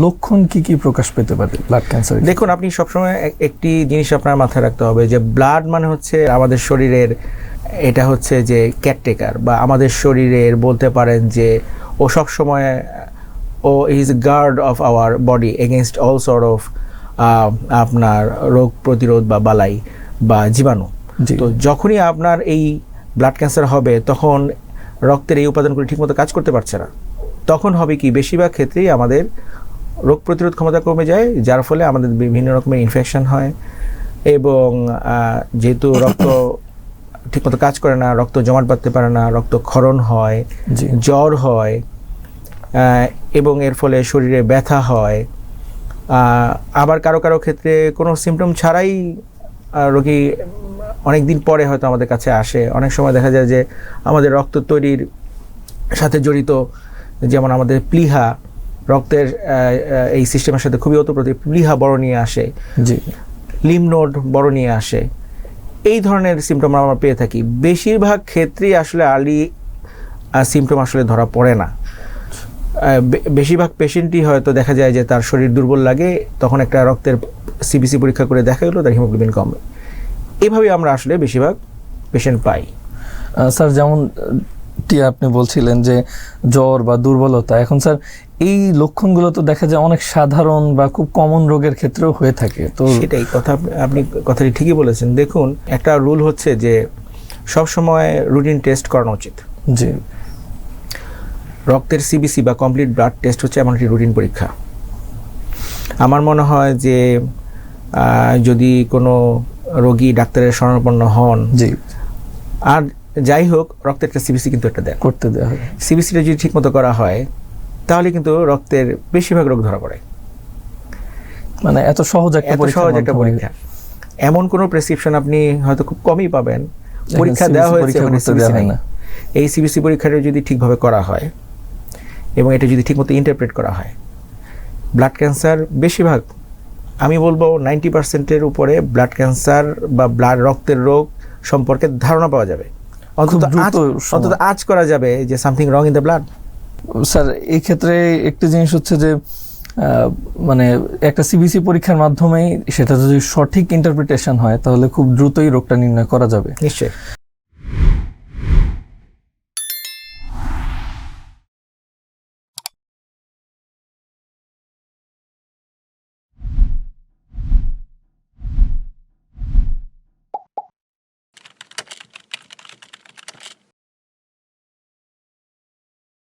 লক্ষণ কি কি প্রকাশ পেতে পারে ব্লাড ক্যান্সার দেখুন আপনি সবসময় এক- একটি জিনিস আপনার মাথায় রাখতে হবে যে ব্লাড মানে হচ্ছে আমাদের শরীরের এটা হচ্ছে যে কেয়ারটেকার বা আমাদের শরীরের বলতে পারেন যে ও সব সময় ও is guard of our body against all sort of আপনার রোগ প্রতিরোধ বা বালাই বা জীবাণু। তো যখনই আপনার এই ব্লাড ক্যান্সার হবে তখন রক্তের এই উপাদানগুলি ঠিকমতো কাজ করতে পারছে না। তখন হবে কি? বেশিরভাগ ক্ষেত্রেই আমাদের রোগ প্রতিরোধ ক্ষমতা কমে যায় যার ফলে আমাদের বিভিন্ন রকমের ইনফেকশন হয় এবং যেহেতু রক্ত ঠিকমতো কাজ করে না রক্ত জমাট বাঁধতে পারে না রক্ত ক্ষরণ হয় জ্বর হয় এবং এর ফলে শরীরে ব্যথা হয় আবার কারও কারও ক্ষেত্রে কোনো সিমটম ছাড়াই রোগী অনেক দিন পরে হয়তো আমাদের কাছে আসে। অনেক সময় দেখা যায় যে আমাদের রক্ত তৈরির সাথে জড়িত যেমন আমাদের প্লিহা রক্তের এই সিস্টেমের সাথে খুবই ওতপ্রোত প্লিহা বড় নিয়ে আসে। জি। লিম নোড বড় নিয়ে আসে। এই ধরনের সিমটম আমরা পেয়ে থাকি। বেশিরভাগ ক্ষেত্রেই আসলে আর্লি সিমটম আসলে ধরা পড়ে না। বেশিরভাগ পেশেন্টই হয়তো দেখা যায় যে তার শরীর দুর্বল লাগে তখন একটা রক্তের সিবিসি পরীক্ষা করে দেখা গেলো তার হিমোগ্লোবিন কমে। এভাবেই আমরা আসলে বেশিরভাগ পেশেন্ট পাই। স্যার যেমন আহ, আপনি বলছিলেন যে জ্বর বা দুর্বলতা এখন স্যার এই লক্ষণগুলো তো দেখা যায় অনেক সাধারণ বা খুব কমন রোগের ক্ষেত্রেও হয়ে থাকে। তো সেটাই কথা আপ- আপনি কথাটি ঠিকই বলেছেন। দেখুন একটা রুল হচ্ছে যে সব সময় রুটিন টেস্ট করানো উচিত। জি। রক্তের সিবিসি বা কমপ্লিট ব্লাড টেস্ট হচ্ছে এমন একটি রুটিন পরীক্ষা। আমার মনে হয় যে যদি কোনো রোগী ডাক্তারের শরণাপন্ন হন জি। আর যাই হোক রক্তের একটা সিবিসি কিন্তু একটা দেন করতে দেওয়া সিবিসিটা যদি ঠিকমতো করা হয় তাহলে কিন্তু রক্তের বেশিরভাগ রোগ ধরা পড়ে। মানে এত সহজ একটা এত সহজ একটা পরীক্ষা। এমন কোনো প্রেসক্রিপশন আপনি হয়তো খুব কমই পাবেন। পরীক্ষা দেওয়া হয়েছে পরীক্ষা ওখানে করতে দেওয়া CBC হয় নাই। না। এই সিবিসি পরীক্ষাটা যদি ঠিকভাবে করা হয় এবং এটা যদি ঠিকমতো ইন্টারপ্রেট করা হয় ব্লাড ক্যান্সার বেশিরভাগ আমি বলব নাইনটি পার্সেন্টের উপরে ব্লাড ক্যান্সার বা ব্লাড রক্তের রোগ সম্পর্কে ধারণা পাওয়া যাবে। অন্তত আজ করা যাবে যে something wrong in the blood. Sir এই ক্ষেত্রে একটি জিনিস হচ্ছে যে মানে একটা সিবিসি পরীক্ষার মাধ্যমেই সেটা যদি সঠিক ইন্টারপ্রিটেশন হয় তাহলে খুব দ্রুতই রোগটা নির্ণয় করা যাবে। নিশ্চয়ই।